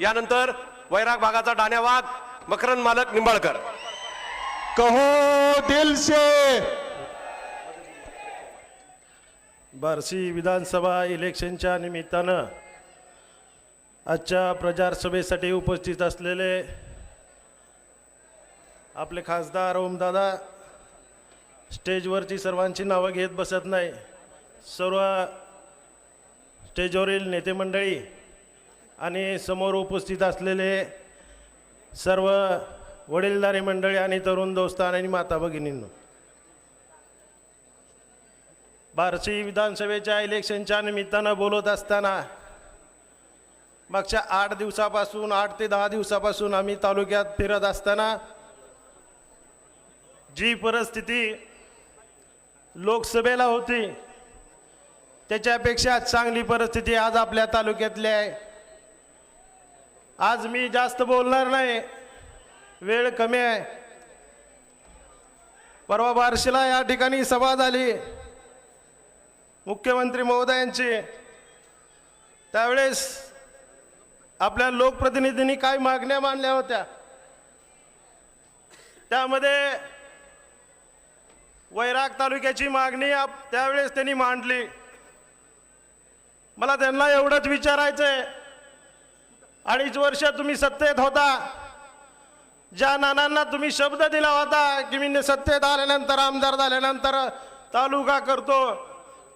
यानंतर वैराग भागाचा डाण्यावाग मकरंद मालक निंबाळकर. कहो दिल से. बार्शी विधानसभा इलेक्शनच्या निमित्तानं आजच्या प्रचारसभेसाठी उपस्थित असलेले आपले खासदार ओमदादा स्टेजवरची सर्वांची नावं घेत बसत नाही. सर्व स्टेजवरील नेते मंडळी आणि समोर उपस्थित असलेले सर्व वडीलधारी मंडळी आणि तरुण दोस्तान आणि माता भगिनींनो बार्शी विधानसभेच्या इलेक्शनच्या निमित्तानं बोलत असताना मागच्या आठ दिवसापासून आठ ते दहा दिवसापासून आम्ही तालुक्यात फिरत असताना जी परिस्थिती लोकसभेला होती त्याच्यापेक्षा चांगली परिस्थिती आज आपल्या तालुक्यातली आहे. आज मी जास्त बोलणार नाही. वेळ कमी आहे. परवा बार्शीला या ठिकाणी सभा झाली. मुख्यमंत्री महोदयांची. त्यावेळेस आपल्या लोकप्रतिनिधींनी काय मागण्या मांडल्या होत्या. त्यामध्ये वैराग तालुक्याची मागणी आप- त्यावेळेस त्यांनी मांडली. मला त्यांना एवढंच विचारायचं आहे अडीच वर्ष तुम्ही सत्तेत होता. ज्या नानांना तुम्ही शब्द दिला होता की मी सत्तेत आल्यानंतर आमदार झाल्यानंतर तालुका करतो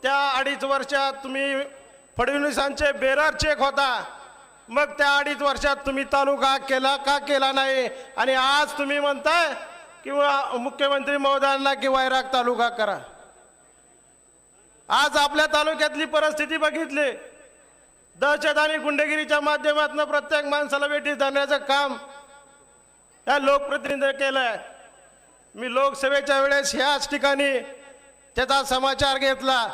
त्या अडीच वर्षात तुम्ही फडणवीसांचे बेरार चेक होता. मग त्या अडीच वर्षात तुम्ही तालुका केला का केला नाही? आणि आज तुम्ही म्हणताय किंवा मुख्यमंत्री महोदयांना की वैराग तालुका करा. आज आपल्या तालुक्यातली परिस्थिती बघितली. दहशत आणि गुंडगिरीच्या माध्यमातून प्रत्येक माणसाला वेठी जाण्याचं काम या लोकप्रतिनिधी केलंय. मी लोकसभेच्या वेळेस ह्याच ठिकाणी त्याचा समाचार घेतला.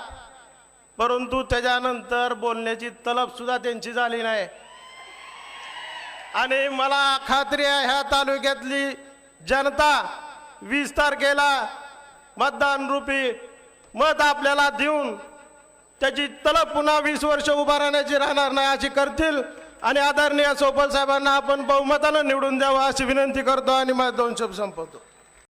परंतु त्याच्यानंतर बोलण्याची तलब सुद्धा त्यांची झाली नाही. आणि मला खात्री आहे ह्या तालुक्यातली जनता वीस तारखेला मतदान रूपी मत आपल्याला देऊन त्याची तलब पुन्हा वीस वर्ष उभा राहण्याची राहणार नाही अशी करतील. आणि आदरणीय सोपल साहेबांना आपण बहुमतानं निवडून द्यावं अशी विनंती करतो आणि माझे दोन शब्द संपवतो.